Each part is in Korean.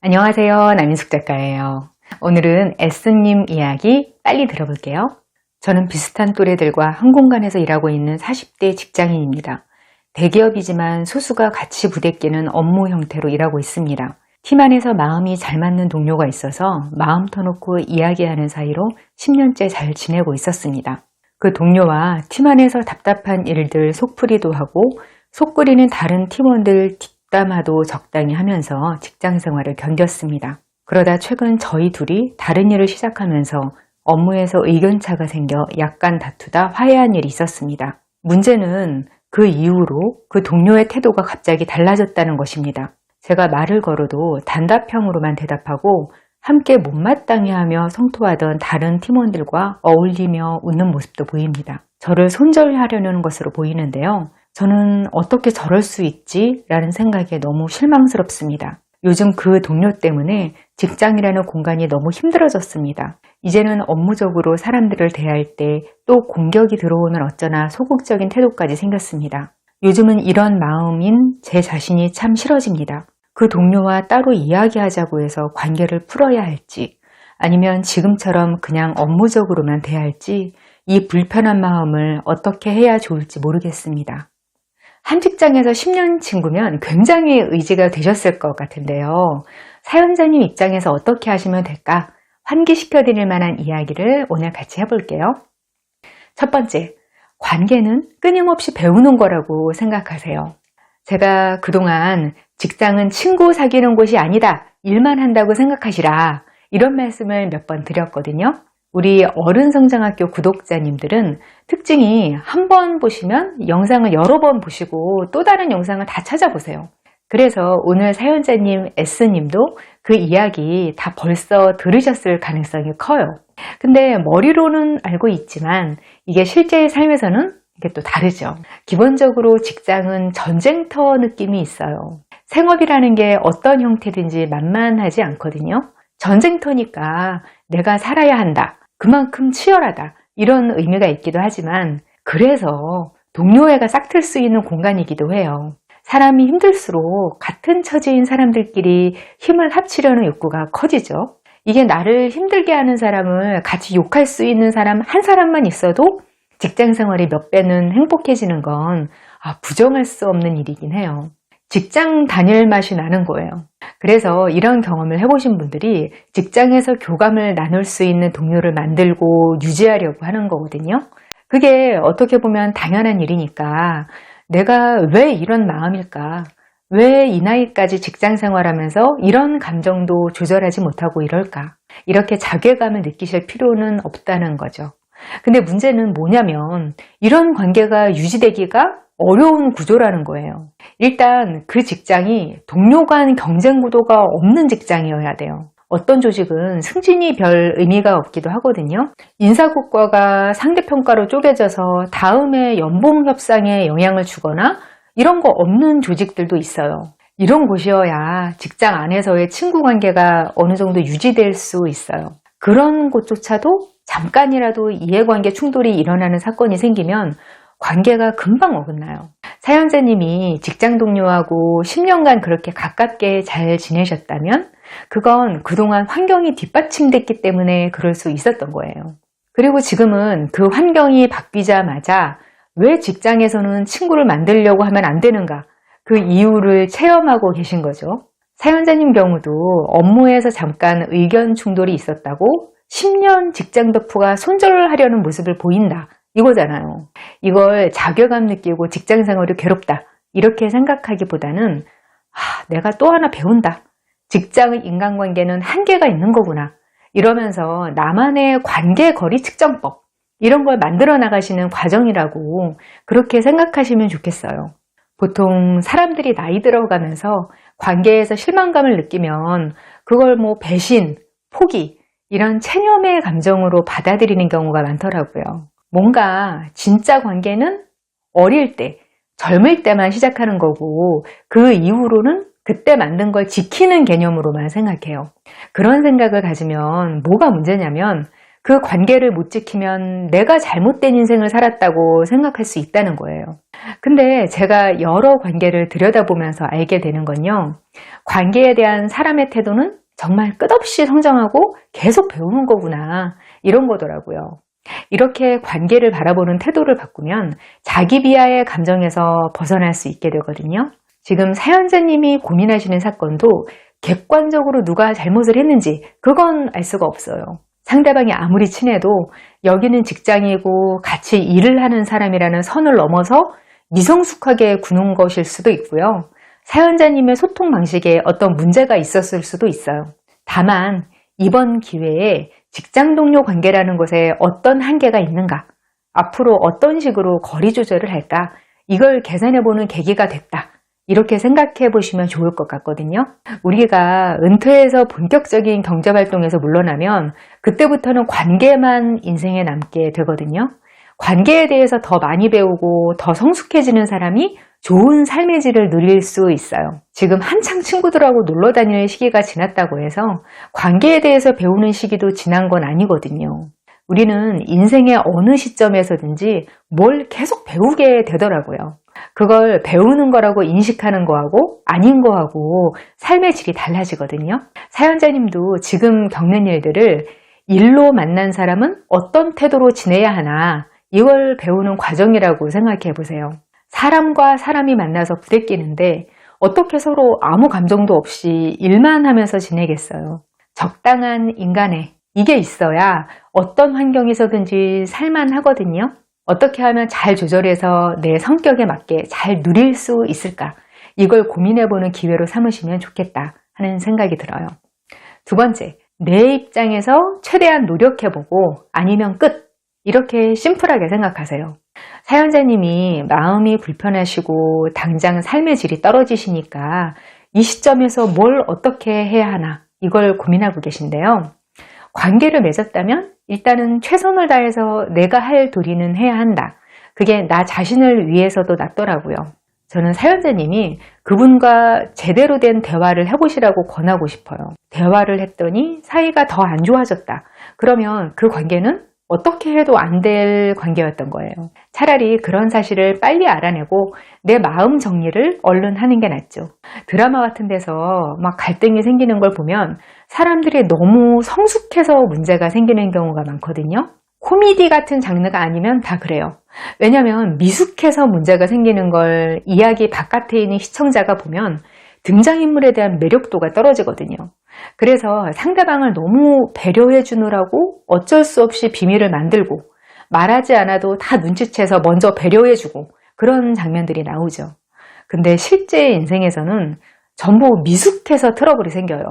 안녕하세요. 남인숙 작가예요. 오늘은 S님 이야기 빨리 들어볼게요. 저는 비슷한 또래들과 한 공간에서 일하고 있는 40대 직장인입니다. 대기업이지만 소수가 같이 부대끼는 업무 형태로 일하고 있습니다. 팀 안에서 마음이 잘 맞는 동료가 있어서 마음 터놓고 이야기하는 사이로 10년째 잘 지내고 있었습니다. 그 동료와 팀 안에서 답답한 일들 속풀이도 하고 속끓이는 다른 팀원들 뒷담화도 적당히 하면서 직장 생활을 견뎠습니다. 그러다 최근 저희 둘이 다른 일을 시작하면서 업무에서 의견차가 생겨 약간 다투다 화해한 일이 있었습니다. 문제는 그 이후로 그 동료의 태도가 갑자기 달라졌다는 것입니다. 제가 말을 걸어도 단답형으로만 대답하고 함께 못마땅해 하며 성토하던 다른 팀원들과 어울리며 웃는 모습도 보입니다. 저를 손절하려는 것으로 보이는데요. 저는 어떻게 저럴 수 있지? 라는 생각에 너무 실망스럽습니다. 요즘 그 동료 때문에 직장이라는 공간이 너무 힘들어졌습니다. 이제는 업무적으로 사람들을 대할 때 또 공격이 들어오면 어쩌나 소극적인 태도까지 생겼습니다. 요즘은 이런 마음인 제 자신이 참 싫어집니다. 그 동료와 따로 이야기하자고 해서 관계를 풀어야 할지 아니면 지금처럼 그냥 업무적으로만 대할지 이 불편한 마음을 어떻게 해야 좋을지 모르겠습니다. 한 직장에서 10년 친구면 굉장히 의지가 되셨을 것 같은데요. 사연자님 입장에서 어떻게 하시면 될까? 환기시켜 드릴 만한 이야기를 오늘 같이 해볼게요. 첫 번째, 관계는 끊임없이 배우는 거라고 생각하세요. 제가 그동안 직장은 친구 사귀는 곳이 아니다. 일만 한다고 생각하시라. 이런 말씀을 몇 번 드렸거든요. 우리 어른성장학교 구독자님들은 특징이 한 번 보시면 영상을 여러 번 보시고 또 다른 영상을 다 찾아보세요. 그래서 오늘 사연자님 S님도 그 이야기 다 벌써 들으셨을 가능성이 커요. 근데 머리로는 알고 있지만 이게 실제 삶에서는 이게 또 다르죠. 기본적으로 직장은 전쟁터 느낌이 있어요. 생업이라는 게 어떤 형태든지 만만하지 않거든요. 전쟁터니까 내가 살아야 한다. 그만큼 치열하다. 이런 의미가 있기도 하지만 그래서 동료애가 싹틀 수 있는 공간이기도 해요. 사람이 힘들수록 같은 처지인 사람들끼리 힘을 합치려는 욕구가 커지죠. 이게 나를 힘들게 하는 사람을 같이 욕할 수 있는 사람 한 사람만 있어도 직장 생활이 몇 배는 행복해지는 건 아, 부정할 수 없는 일이긴 해요. 직장 다닐 맛이 나는 거예요. 그래서 이런 경험을 해보신 분들이 직장에서 교감을 나눌 수 있는 동료를 만들고 유지하려고 하는 거거든요. 그게 어떻게 보면 당연한 일이니까 내가 왜 이런 마음일까? 왜 이 나이까지 직장 생활하면서 이런 감정도 조절하지 못하고 이럴까? 이렇게 자괴감을 느끼실 필요는 없다는 거죠. 근데 문제는 뭐냐면 이런 관계가 유지되기가 어려운 구조라는 거예요. 일단 그 직장이 동료 간 경쟁 구도가 없는 직장이어야 돼요. 어떤 조직은 승진이 별 의미가 없기도 하거든요. 인사고과가 상대평가로 쪼개져서 다음에 연봉 협상에 영향을 주거나 이런 거 없는 조직들도 있어요. 이런 곳이어야 직장 안에서의 친구 관계가 어느 정도 유지될 수 있어요. 그런 곳조차도 잠깐이라도 이해관계 충돌이 일어나는 사건이 생기면 관계가 금방 어긋나요. 사연자님이 직장 동료하고 10년간 그렇게 가깝게 잘 지내셨다면 그건 그동안 환경이 뒷받침됐기 때문에 그럴 수 있었던 거예요. 그리고 지금은 그 환경이 바뀌자마자 왜 직장에서는 친구를 만들려고 하면 안 되는가 그 이유를 체험하고 계신 거죠. 사연자님 경우도 업무에서 잠깐 의견 충돌이 있었다고 10년 직장 덕후가 손절을 하려는 모습을 보인다. 이거잖아요. 이걸 자괴감 느끼고 직장 생활이 괴롭다. 이렇게 생각하기보다는 아, 내가 또 하나 배운다. 직장의 인간관계는 한계가 있는 거구나. 이러면서 나만의 관계 거리 측정법 이런 걸 만들어 나가시는 과정이라고 그렇게 생각하시면 좋겠어요. 보통 사람들이 나이 들어가면서 관계에서 실망감을 느끼면 그걸 뭐 배신, 포기 이런 체념의 감정으로 받아들이는 경우가 많더라고요. 뭔가 진짜 관계는 어릴 때, 젊을 때만 시작하는 거고 그 이후로는 그때 만든 걸 지키는 개념으로만 생각해요. 그런 생각을 가지면 뭐가 문제냐면 그 관계를 못 지키면 내가 잘못된 인생을 살았다고 생각할 수 있다는 거예요. 근데 제가 여러 관계를 들여다보면서 알게 되는 건요. 관계에 대한 사람의 태도는 정말 끝없이 성장하고 계속 배우는 거구나. 이런 거더라고요. 이렇게 관계를 바라보는 태도를 바꾸면 자기 비하의 감정에서 벗어날 수 있게 되거든요. 지금 사연자님이 고민하시는 사건도 객관적으로 누가 잘못을 했는지 그건 알 수가 없어요. 상대방이 아무리 친해도 여기는 직장이고 같이 일을 하는 사람이라는 선을 넘어서 미성숙하게 구는 것일 수도 있고요. 사연자님의 소통 방식에 어떤 문제가 있었을 수도 있어요. 다만 이번 기회에 직장 동료 관계라는 것에 어떤 한계가 있는가, 앞으로 어떤 식으로 거리 조절을 할까, 이걸 계산해 보는 계기가 됐다. 이렇게 생각해 보시면 좋을 것 같거든요. 우리가 은퇴해서 본격적인 경제 활동에서 물러나면 그때부터는 관계만 인생에 남게 되거든요. 관계에 대해서 더 많이 배우고 더 성숙해지는 사람이 좋은 삶의 질을 누릴 수 있어요. 지금 한창 친구들하고 놀러 다니는 시기가 지났다고 해서 관계에 대해서 배우는 시기도 지난 건 아니거든요. 우리는 인생의 어느 시점에서든지 뭘 계속 배우게 되더라고요. 그걸 배우는 거라고 인식하는 거하고 아닌 거하고 삶의 질이 달라지거든요. 사연자님도 지금 겪는 일들을 일로 만난 사람은 어떤 태도로 지내야 하나 이걸 배우는 과정이라고 생각해 보세요. 사람과 사람이 만나서 부대끼는데 어떻게 서로 아무 감정도 없이 일만 하면서 지내겠어요. 적당한 인간의 이게 있어야 어떤 환경에서든지 살만 하거든요. 어떻게 하면 잘 조절해서 내 성격에 맞게 잘 누릴 수 있을까? 이걸 고민해보는 기회로 삼으시면 좋겠다 하는 생각이 들어요. 두 번째, 내 입장에서 최대한 노력해보고 아니면 끝. 이렇게 심플하게 생각하세요. 사연자님이 마음이 불편하시고 당장 삶의 질이 떨어지시니까 이 시점에서 뭘 어떻게 해야 하나 이걸 고민하고 계신데요. 관계를 맺었다면 일단은 최선을 다해서 내가 할 도리는 해야 한다. 그게 나 자신을 위해서도 낫더라고요. 저는 사연자님이 그분과 제대로 된 대화를 해보시라고 권하고 싶어요. 대화를 했더니 사이가 더 안 좋아졌다. 그러면 그 관계는 어떻게 해도 안 될 관계였던 거예요. 차라리 그런 사실을 빨리 알아내고 내 마음 정리를 얼른 하는 게 낫죠. 드라마 같은 데서 막 갈등이 생기는 걸 보면 사람들이 너무 성숙해서 문제가 생기는 경우가 많거든요. 코미디 같은 장르가 아니면 다 그래요. 왜냐하면 미숙해서 문제가 생기는 걸 이야기 바깥에 있는 시청자가 보면 등장인물에 대한 매력도가 떨어지거든요. 그래서 상대방을 너무 배려해 주느라고 어쩔 수 없이 비밀을 만들고 말하지 않아도 다 눈치채서 먼저 배려해 주고 그런 장면들이 나오죠. 근데 실제 인생에서는 전부 미숙해서 트러블이 생겨요.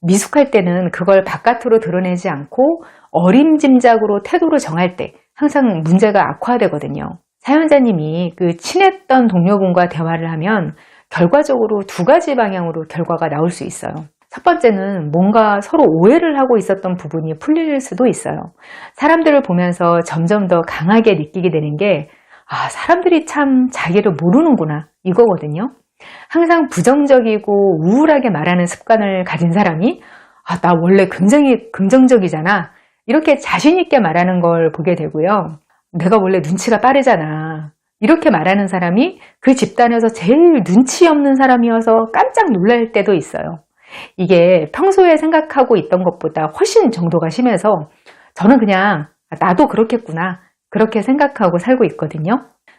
미숙할 때는 그걸 바깥으로 드러내지 않고 어림짐작으로 태도를 정할 때 항상 문제가 악화되거든요. 사연자님이 그 친했던 동료분과 대화를 하면 결과적으로 두 가지 방향으로 결과가 나올 수 있어요. 첫 번째는 뭔가 서로 오해를 하고 있었던 부분이 풀릴 수도 있어요. 사람들을 보면서 점점 더 강하게 느끼게 되는 게, 아, 사람들이 참 자기를 모르는구나. 이거거든요. 항상 부정적이고 우울하게 말하는 습관을 가진 사람이, 아, 나 원래 굉장히 긍정적이잖아. 이렇게 자신 있게 말하는 걸 보게 되고요. 내가 원래 눈치가 빠르잖아. 이렇게 말하는 사람이 그 집단에서 제일 눈치 없는 사람이어서 깜짝 놀랄 때도 있어요. 이게 평소에 생각하고 있던 것보다 훨씬 정도가 심해서 저는 그냥 나도 그렇겠구나. 그렇게 생각하고 살고 있거든요.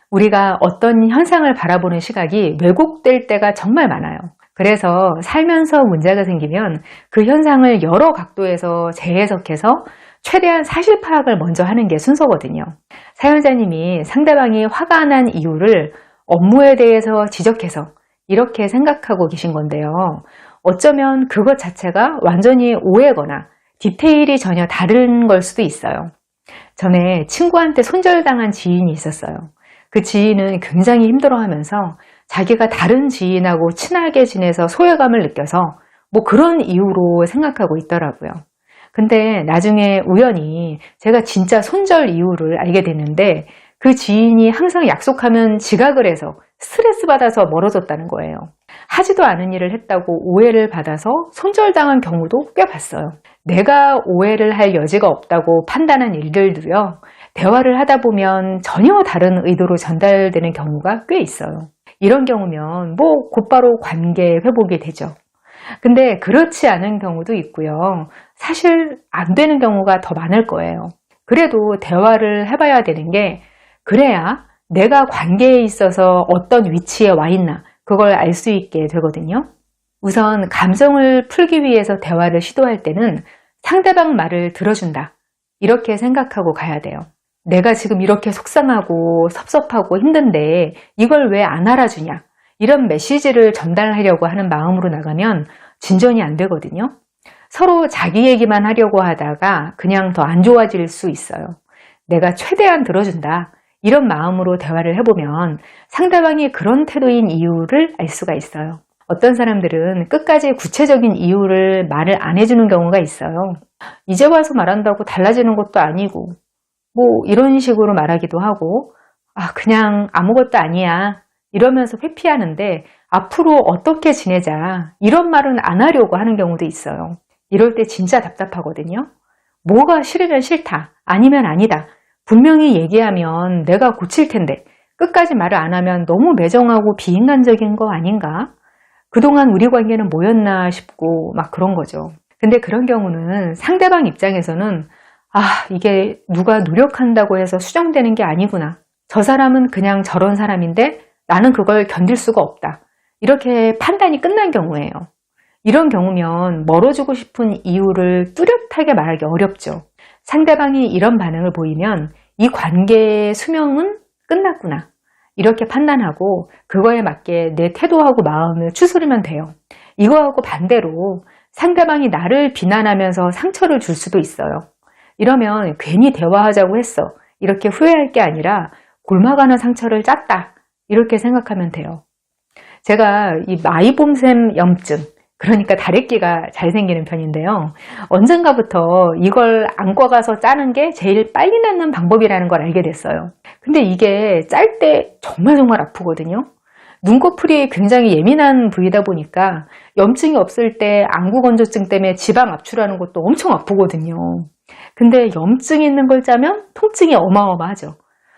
우리가 어떤 현상을 바라보는 시각이 왜곡될 때가 정말 많아요. 그래서 살면서 문제가 생기면 그 현상을 여러 각도에서 재해석해서 최대한 사실 파악을 먼저 하는 게 순서거든요. 사연자님이 상대방이 화가 난 이유를 업무에 대해서 지적해서 이렇게 생각하고 계신 건데요. 어쩌면 그것 자체가 완전히 오해거나 디테일이 전혀 다른 걸 수도 있어요. 전에 친구한테 손절당한 지인이 있었어요. 그 지인은 굉장히 힘들어하면서 자기가 다른 지인하고 친하게 지내서 소외감을 느껴서 뭐 그런 이유로 생각하고 있더라고요. 근데 나중에 우연히 제가 진짜 손절 이유를 알게 됐는데 그 지인이 항상 약속하면 지각을 해서 스트레스 받아서 멀어졌다는 거예요. 하지도 않은 일을 했다고 오해를 받아서 손절당한 경우도 꽤 봤어요. 내가 오해를 할 여지가 없다고 판단한 일들도요, 대화를 하다 보면 전혀 다른 의도로 전달되는 경우가 꽤 있어요. 이런 경우면 뭐 곧바로 관계 회복이 되죠. 근데 그렇지 않은 경우도 있고요. 사실 안 되는 경우가 더 많을 거예요. 그래도 대화를 해봐야 되는 게 그래야 내가 관계에 있어서 어떤 위치에 와 있나 그걸 알 수 있게 되거든요. 우선 감정을 풀기 위해서 대화를 시도할 때는 상대방 말을 들어준다. 이렇게 생각하고 가야 돼요. 내가 지금 이렇게 속상하고 섭섭하고 힘든데 이걸 왜 안 알아주냐. 이런 메시지를 전달하려고 하는 마음으로 나가면 진전이 안 되거든요. 서로 자기 얘기만 하려고 하다가 그냥 더 안 좋아질 수 있어요. 내가 최대한 들어준다. 이런 마음으로 대화를 해보면 상대방이 그런 태도인 이유를 알 수가 있어요. 어떤 사람들은 끝까지 구체적인 이유를 말을 안 해주는 경우가 있어요. 이제 와서 말한다고 달라지는 것도 아니고, 뭐 이런 식으로 말하기도 하고, 아, 그냥 아무것도 아니야. 이러면서 회피하는데 앞으로 어떻게 지내자. 이런 말은 안 하려고 하는 경우도 있어요. 이럴 때 진짜 답답하거든요. 뭐가 싫으면 싫다. 아니면 아니다. 분명히 얘기하면 내가 고칠 텐데 끝까지 말을 안 하면 너무 매정하고 비인간적인 거 아닌가? 그동안 우리 관계는 뭐였나 싶고 막 그런 거죠. 근데 그런 경우는 상대방 입장에서는 아, 이게 누가 노력한다고 해서 수정되는 게 아니구나. 저 사람은 그냥 저런 사람인데 나는 그걸 견딜 수가 없다. 이렇게 판단이 끝난 경우예요. 이런 경우면 멀어지고 싶은 이유를 뚜렷하게 말하기 어렵죠. 상대방이 이런 반응을 보이면 이 관계의 수명은 끝났구나. 이렇게 판단하고 그거에 맞게 내 태도하고 마음을 추스르면 돼요. 이거하고 반대로 상대방이 나를 비난하면서 상처를 줄 수도 있어요. 이러면 괜히 대화하자고 했어. 이렇게 후회할 게 아니라 골마가는 상처를 짰다. 이렇게 생각하면 돼요. 제가 이 마이봄샘 염증, 그러니까 다래끼가 잘 생기는 편인데요. 언젠가부터 이걸 안과 가서 짜는 게 제일 빨리 낫는 방법이라는 걸 알게 됐어요. 근데 이게 짤 때 정말 정말 아프거든요. 눈꺼풀이 굉장히 예민한 부위다 보니까 염증이 없을 때 안구 건조증 때문에 지방 압출하는 것도 엄청 아프거든요. 근데 염증이 있는 걸 짜면 통증이 어마어마하죠.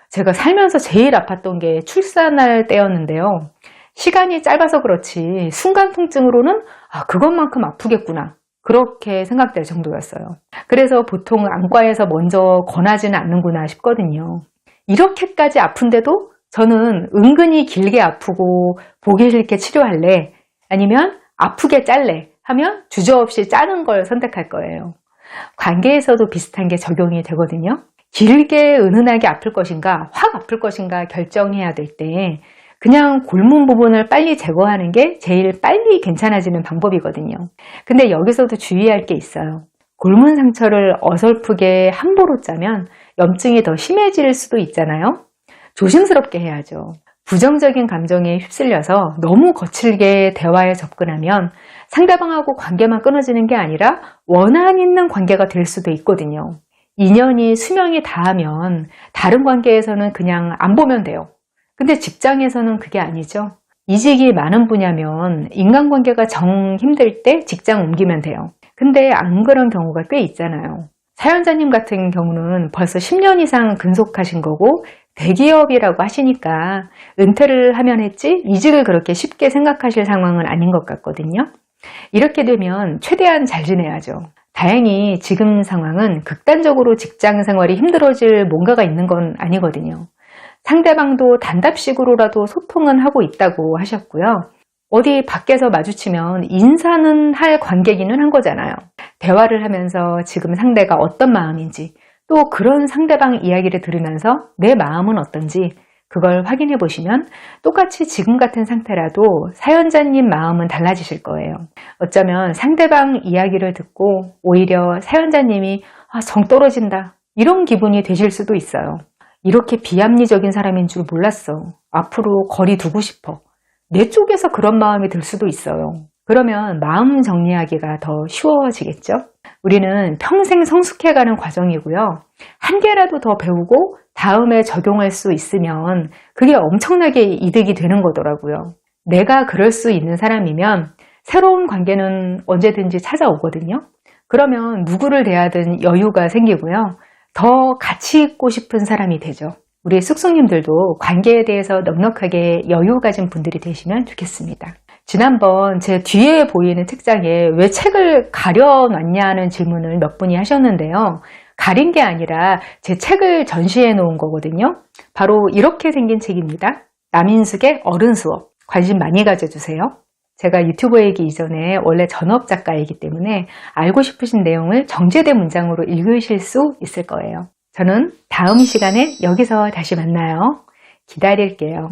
제가 살면서 제일 아팠던 게 출산할 때였는데요. 시간이 짧아서 그렇지 순간 통증으로는 아, 그것만큼 아프겠구나. 그렇게 생각될 정도였어요. 그래서 보통 안과에서 먼저 권하지는 않는구나 싶거든요. 이렇게까지 아픈데도 저는 은근히 길게 아프고 보기 싫게 치료할래 아니면 아프게 짤래 하면 주저없이 짜는 걸 선택할 거예요. 관계에서도 비슷한 게 적용이 되거든요. 길게 은은하게 아플 것인가 확 아플 것인가 결정해야 될 때 그냥 골문 부분을 빨리 제거하는 게 제일 빨리 괜찮아지는 방법이거든요. 근데 여기서도 주의할 게 있어요. 골문 상처를 어설프게 함부로 짜면 염증이 더 심해질 수도 있잖아요. 조심스럽게 해야죠. 부정적인 감정에 휩쓸려서 너무 거칠게 대화에 접근하면 상대방하고 관계만 끊어지는 게 아니라 원한 있는 관계가 될 수도 있거든요. 인연이 수명이 다하면 다른 관계에서는 그냥 안 보면 돼요. 근데 직장에서는 그게 아니죠. 이직이 많은 분야면 인간관계가 정 힘들 때 직장 옮기면 돼요. 근데 안 그런 경우가 꽤 있잖아요. 사연자님 같은 경우는 벌써 10년 이상 근속하신 거고 대기업이라고 하시니까 은퇴를 하면 했지 이직을 그렇게 쉽게 생각하실 상황은 아닌 것 같거든요. 이렇게 되면 최대한 잘 지내야죠. 다행히 지금 상황은 극단적으로 직장 생활이 힘들어질 뭔가가 있는 건 아니거든요. 상대방도 단답식으로라도 소통은 하고 있다고 하셨고요. 어디 밖에서 마주치면 인사는 할 관계기는 한 거잖아요. 대화를 하면서 지금 상대가 어떤 마음인지 또 그런 상대방 이야기를 들으면서 내 마음은 어떤지 그걸 확인해 보시면 똑같이 지금 같은 상태라도 사연자님 마음은 달라지실 거예요. 어쩌면 상대방 이야기를 듣고 오히려 사연자님이 아, 정 떨어진다 이런 기분이 되실 수도 있어요. 이렇게 비합리적인 사람인 줄 몰랐어. 앞으로 거리 두고 싶어. 내 쪽에서 그런 마음이 들 수도 있어요. 그러면 마음 정리하기가 더 쉬워지겠죠? 우리는 평생 성숙해가는 과정이고요. 한 개라도 더 배우고 다음에 적용할 수 있으면 그게 엄청나게 이득이 되는 거더라고요. 내가 그럴 수 있는 사람이면 새로운 관계는 언제든지 찾아오거든요. 그러면 누구를 대하든 여유가 생기고요. 더 같이 있고 싶은 사람이 되죠. 우리 쑥쑥님들도 관계에 대해서 넉넉하게 여유 가진 분들이 되시면 좋겠습니다. 지난번 제 뒤에 보이는 책장에 왜 책을 가려놨냐는 질문을 몇 분이 하셨는데요. 가린 게 아니라 제 책을 전시해 놓은 거거든요. 바로 이렇게 생긴 책입니다. 남인숙의 어른 수업. 관심 많이 가져주세요. 제가 유튜버이기 이전에 원래 전업 작가이기 때문에 알고 싶으신 내용을 정제된 문장으로 읽으실 수 있을 거예요. 저는 다음 시간에 여기서 다시 만나요. 기다릴게요.